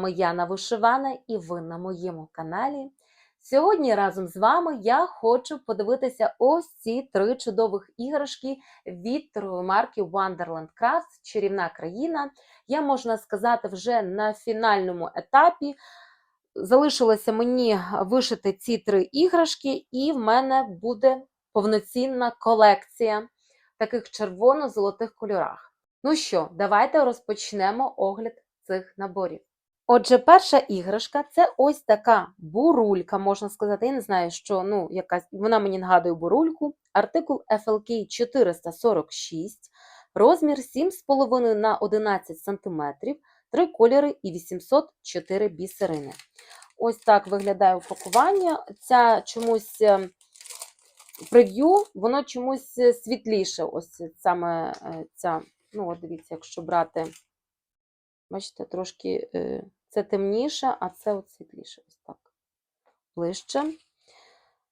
Вами Яна Вишивана і ви на моєму каналі. Сьогодні разом з вами я хочу подивитися ось ці три чудових іграшки від торгової марки Wonderland Crafts Чарівна країна. Я можна сказати, вже на фінальному етапі. Залишилося мені вишити ці три іграшки, і в мене буде повноцінна колекція таких червоно-золотих кольорах. Ну що, давайте розпочнемо огляд цих наборів. Отже, перша іграшка це ось така бурулька, можна сказати. Я не знаю, що ну, якась вона мені нагадує бурульку. Артикул FLK 446, розмір 7,5 на 11 см, три кольори і 804 бісерини. Ось так виглядає упакування. Ця чомусь е, прев'ю, воно чомусь е, світліше. Ось саме е, ця, ну, от дивіться, якщо брати. Бачите, трошки це темніше, а це от світліше. Ось так. Ближче.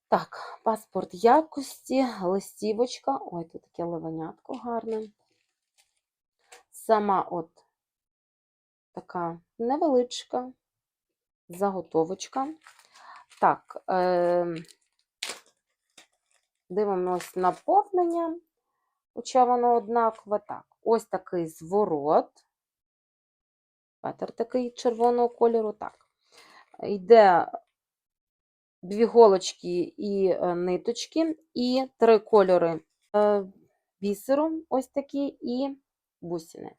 Так, паспорт якості, листівочка. Ой, тут таке ливанятко гарне. Сама от така невеличка заготовочка. Так, е, дивимось наповнення, хоча воно однакове. Так, ось такий зворот. Петер такий червоного кольору. Так. Йде дві голочки і е, ниточки, і три кольори е, бісеру, ось такі, і бусини.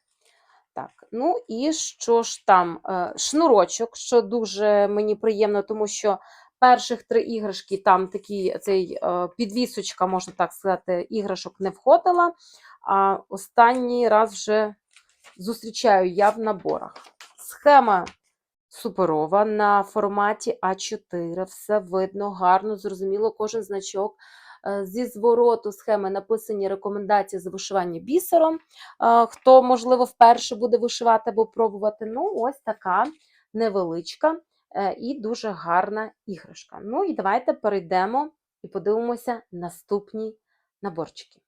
Так, ну і що ж там? Е, шнурочок, що дуже мені приємно, тому що перших три іграшки, там такі цей підвісочка, можна так сказати, іграшок не входила, а останній раз вже зустрічаю я в наборах. Схема суперова на форматі А4. Все видно, гарно, зрозуміло, кожен значок. Е, Зі звороту схеми написані рекомендації за вишивання бісером. Е, Хто, можливо, вперше буде вишивати або пробувати. Ну, ось така невеличка е, і дуже гарна іграшка. Ну і давайте перейдемо і подивимося наступні наборчики.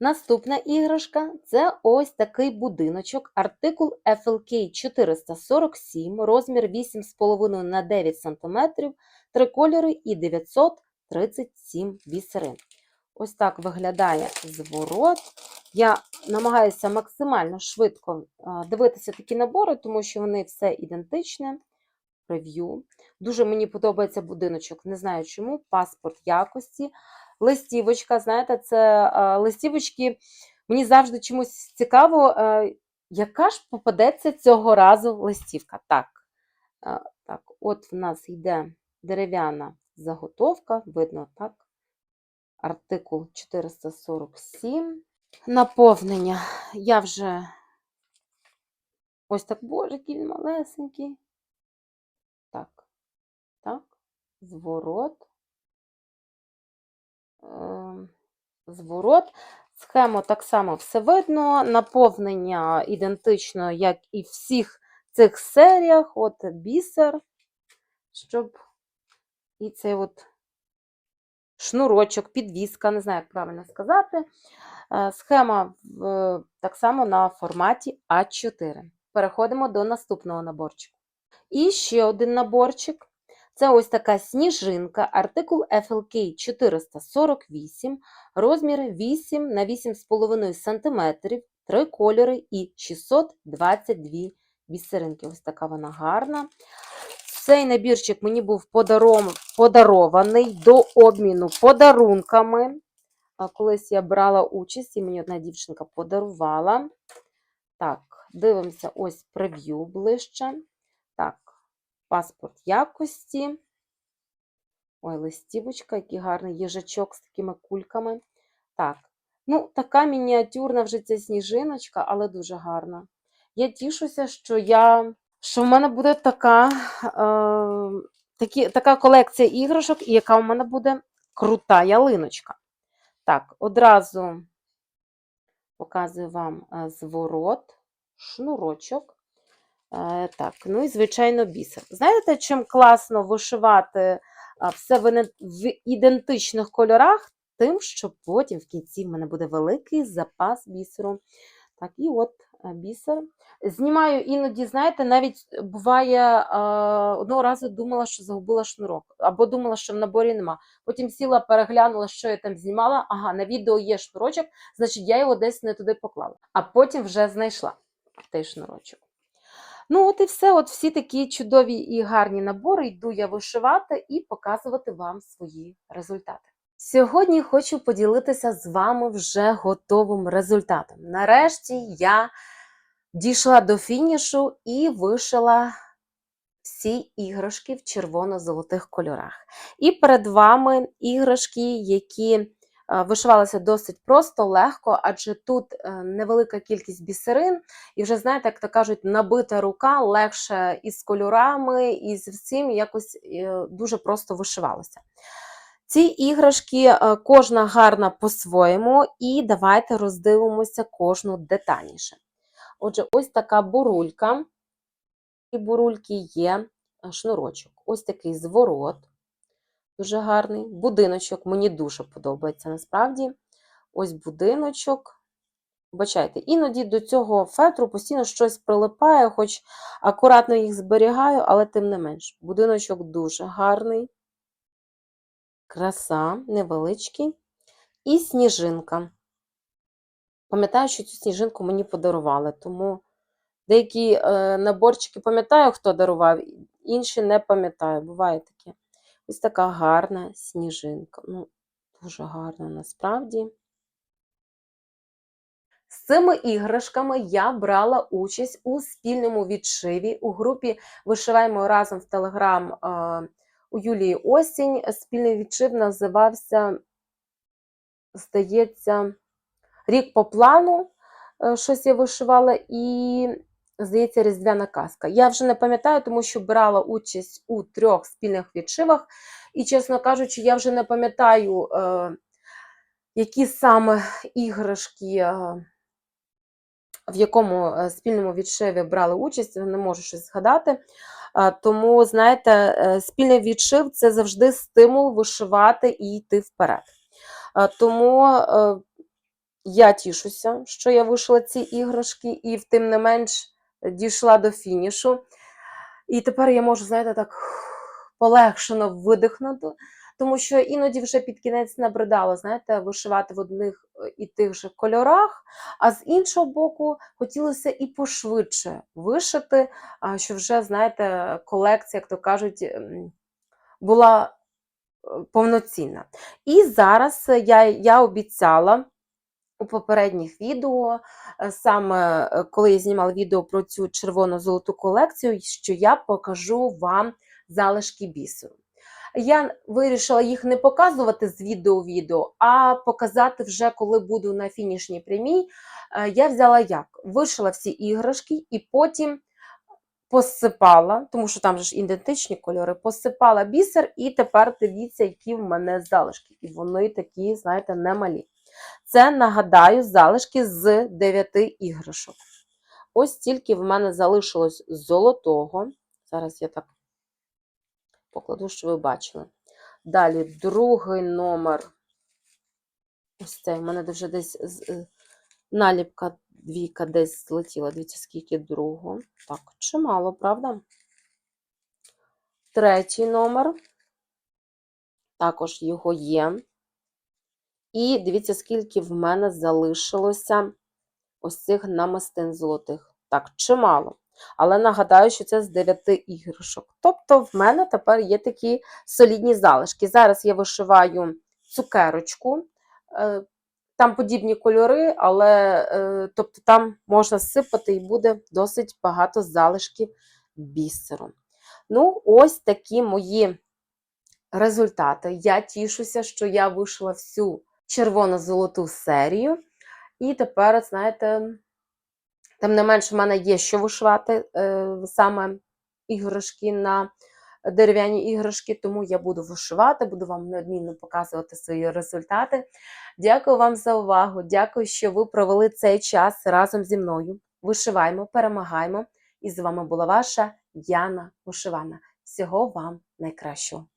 Наступна іграшка це ось такий будиночок, артикул FLK 447, розмір 8,5 на 9 см, три кольори і 937 бісерин. Ось так виглядає зворот. Я намагаюся максимально швидко дивитися такі набори, тому що вони все ідентичне. Прев'ю. Дуже мені подобається будиночок, не знаю чому, паспорт якості листівочка. Знаєте, це листівочки. Мені завжди чомусь цікаво, яка ж попадеться цього разу листівка. Так, так, от в нас йде дерев'яна заготовка, видно, так. Артикул 447. Наповнення. Я вже ось так, боже, він малесенький. Так, так, зворот. Ем, зворот. Схему так само все видно, наповнення ідентично, як і в всіх цих серіях, от бісер, щоб і цей от шнурочок, підвіска, не знаю, як правильно сказати. Е, схема так само на форматі А4. Переходимо до наступного наборчику. І ще один наборчик. Це ось така сніжинка, артикул FLK 448, розмір 8 на 8,5 см, три кольори і 622 бісеринки. Ось така вона гарна. Цей набірчик мені був подарований до обміну подарунками. Колись я брала участь і мені одна дівчинка подарувала. Так, дивимося ось прев'ю ближче. Так, паспорт якості. Ой, листівочка, який гарний їжачок з такими кульками. Так, ну, така мініатюрна вже ця сніжиночка, але дуже гарна. Я тішуся, що я, що в мене буде така, е, такі, така колекція іграшок, і яка у мене буде крута ялиночка. Так, одразу показую вам е, зворот, шнурочок. Е, так, ну і, звичайно, бісер. Знаєте, чим класно вишивати все в ідентичних кольорах, тим, що потім в кінці в мене буде великий запас бісеру. Так, і от е, бісер. Знімаю іноді, знаєте, навіть буває, одного разу думала, що загубила шнурок, або думала, що в наборі нема. Потім сіла, переглянула, що я там знімала. Ага, на відео є шнурочок, значить я його десь не туди поклала. А потім вже знайшла той шнурочок. Ну, от і все. От всі такі чудові і гарні набори йду я вишивати і показувати вам свої результати. Сьогодні хочу поділитися з вами вже готовим результатом. Нарешті я дійшла до фінішу і вишила всі іграшки в червоно-золотих кольорах. І перед вами іграшки, які е, вишивалися досить просто, легко, адже тут е, невелика кількість бісерин, і вже, знаєте, як то кажуть, набита рука легше із кольорами, і з всім якось е, дуже просто вишивалося. Ці іграшки кожна гарна по-своєму, і давайте роздивимося кожну детальніше. Отже, ось така бурулька. І бурульки є шнурочок. Ось такий зворот, дуже гарний. Будиночок, мені дуже подобається насправді. Ось будиночок. Бачайте, іноді до цього фетру постійно щось прилипає, хоч акуратно їх зберігаю, але тим не менш. Будиночок дуже гарний. Краса, невеличкий. І сніжинка. Пам'ятаю, що цю сніжинку мені подарували, тому деякі е, наборчики пам'ятаю, хто дарував, інші не пам'ятаю. Буває таке. Ось така гарна сніжинка. Ну, дуже гарна насправді. З цими іграшками я брала участь у спільному відшиві у групі Вишиваємо разом в Телеграм у Юлії Осінь. Спільний відшив називався, здається, Рік по плану. е, Щось я вишивала, і, здається, Різдвяна казка. Я вже не пам'ятаю, тому що брала участь у трьох спільних відшивах. І, чесно кажучи, я вже не пам'ятаю, е, які саме іграшки. е, в якому е, спільному відшиві брали участь, не можу щось згадати. Тому, знаєте, спільний відшив це завжди стимул вишивати і йти вперед. Тому я тішуся, що я вишила ці іграшки, і тим не менш дійшла до фінішу. І тепер я можу, знаєте, так полегшено видихнути, тому що іноді вже під кінець набридало, знаєте, вишивати в одних е, і тих же кольорах, а з іншого боку, хотілося і пошвидше вишити, що вже, знаєте, колекція, як то кажуть, була е, повноцінна. І зараз я, я обіцяла. У попередніх відео, е, саме е, коли я знімала відео про цю червоно-золоту колекцію, що я покажу вам залишки бісеру. Я вирішила їх не показувати з відео-відео, а показати вже, коли буду на фінішній прямій. Е, Я взяла як? Вишила всі іграшки і потім посипала, тому що там же ж ідентичні кольори, посипала бісер, і тепер дивіться, які в мене залишки. І вони такі, знаєте, немалі. Це, нагадаю, залишки з 9 іграшок. Ось тільки в мене залишилось золотого. Зараз я так покладу, що ви бачили. Далі другий номер. Ось цей, в мене вже десь е, наліпка двійка десь злетіла. Дивіться, скільки другого. Так, чимало, правда? Третій номер. Також його є. І дивіться, скільки в мене залишилося ось цих намистин золотих. Так, чимало. Але нагадаю, що це з 9 іграшок. Тобто, в мене тепер є такі солідні залишки. Зараз я вишиваю цукерочку. Е, Там подібні кольори, але е, тобто там можна сипати і буде досить багато залишків бісеру. Ну, ось такі мої результати. Я тішуся, що я вишила всю червоно-золоту серію. І тепер, знаєте, тим не менш, в мене є що вишивати е, саме іграшки на дерев'яні іграшки, тому я буду вишивати, буду вам неодмінно показувати свої результати. Дякую вам за увагу. Дякую, що ви провели цей час разом зі мною. Вишиваємо, перемагаємо. І з вами була ваша Яна Вишивана. Всього вам найкращого!